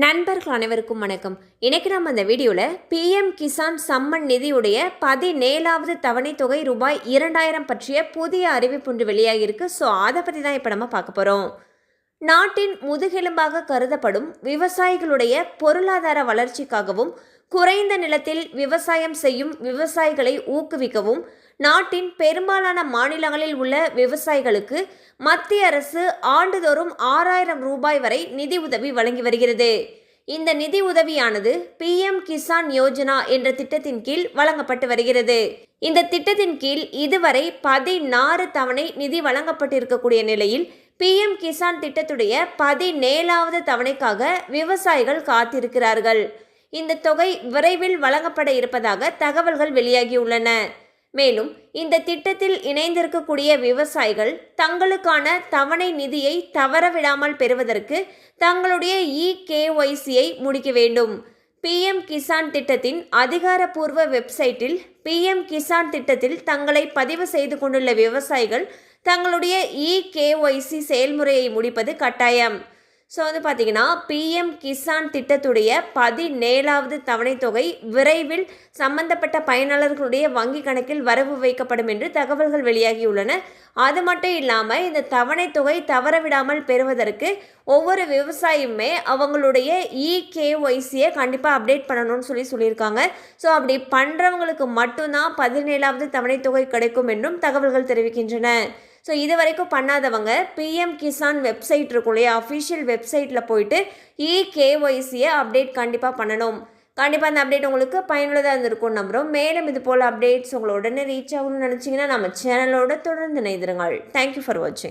நண்பர்கள் அனைவருக்கும் வணக்கம். இன்னைக்கு நம்ம அந்த வீடியோவில் பிஎம் கிசான் சம்மன் நிதியுடைய பதினேழாவது தவணை தொகை ரூபாய் இரண்டாயிரம் பற்றிய புதிய அறிவிப்பு ஒன்று வெளியாகியிருக்கு. ஸோ அதை பற்றி தான் இப்போ நம்ம பார்க்க போகிறோம் நாட்டின் முதுகெலும்பாக கருதப்படும் விவசாயிகளுடைய பொருளாதார வளர்ச்சிக்காகவும் குறைந்த நிலத்தில் விவசாயம் செய்யும் விவசாயிகளை ஊக்குவிக்கவும் நாட்டின் பெரும்பாலான மாநிலங்களில் உள்ள விவசாயிகளுக்கு மத்திய அரசு ஆண்டுதோறும் ஆறாயிரம் ரூபாய் வரை நிதி உதவி வழங்கி வருகிறது. இந்த நிதி உதவியானது பிஎம் கிசான் யோஜனா என்ற திட்டத்தின் கீழ் வழங்கப்பட்டு வருகிறது. இந்த திட்டத்தின் கீழ் இதுவரை பதினாறு தவணை நிதி வழங்கப்பட்டிருக்கக்கூடிய நிலையில் பிஎம் கிசான் திட்டத்துடைய பதினேழாவது தவணைக்காக விவசாயிகள் காத்திருக்கிறார்கள். இந்த தொகை விரைவில் வழங்கப்பட இருப்பதாக தகவல்கள் வெளியாகியுள்ளன. மேலும் இந்த திட்டத்தில் இணைந்திருக்கக்கூடிய விவசாயிகள் தங்களுக்கான தவணை நிதியை தவறவிடாமல் பெறுவதற்கு தங்களுடைய இகேஒய்சியை முடிக்க வேண்டும். பிஎம் கிசான் திட்டத்தின் அதிகாரப்பூர்வ வெப்சைட்டில் பிஎம் கிசான் திட்டத்தில் தங்களை பதிவு செய்து கொண்டுள்ள விவசாயிகள் தங்களுடைய இகேஒய்சி செயல்முறையை முடிப்பது கட்டாயம். ஸோ வந்து பார்த்தீங்கன்னா பிஎம் கிசான் திட்டத்துடைய பதினேழாவது தவணை தொகை விரைவில் சம்பந்தப்பட்ட பயனாளர்களுடைய வங்கி கணக்கில் வரவு வைக்கப்படும் என்று தகவல்கள் வெளியாகியுள்ளன. அது மட்டும் இல்லாமல் இந்த தவணை தொகை தவறவிடாமல் பெறுவதற்கு ஒவ்வொரு விவசாயியுமே அவங்களுடைய இகேஒய்சியை கண்டிப்பாக அப்டேட் பண்ணணும்னு சொல்லி சொல்லியிருக்காங்க. ஸோ அப்படி பண்ணுறவங்களுக்கு மட்டும்தான் பதினேழாவது தவணை தொகை கிடைக்கும் என்றும் தகவல்கள் தெரிவிக்கின்றன. ஸோ இது வரைக்கும் பண்ணாதவங்க பிஎம் கிசான் வெப்சைட் இருக்கும் இல்லையா அஃபிஷியல் வெப்சைட்டில் போயிட்டு இகேஒய்சியை அப்டேட் கண்டிப்பாக பண்ணணும். கண்டிப்பாக அந்த அப்டேட் உங்களுக்கு பயனுள்ளதாக இருந்திருக்கும் நம்புகிறோம் மேலும் இது போல் அப்டேட்ஸ் உங்களை உடனே ரீச் ஆகணும்னு நினச்சிங்கன்னா நம்ம சேனலோட தொடர்ந்து இணைந்திருங்கள். தேங்க்யூ ஃபார் வாட்சிங்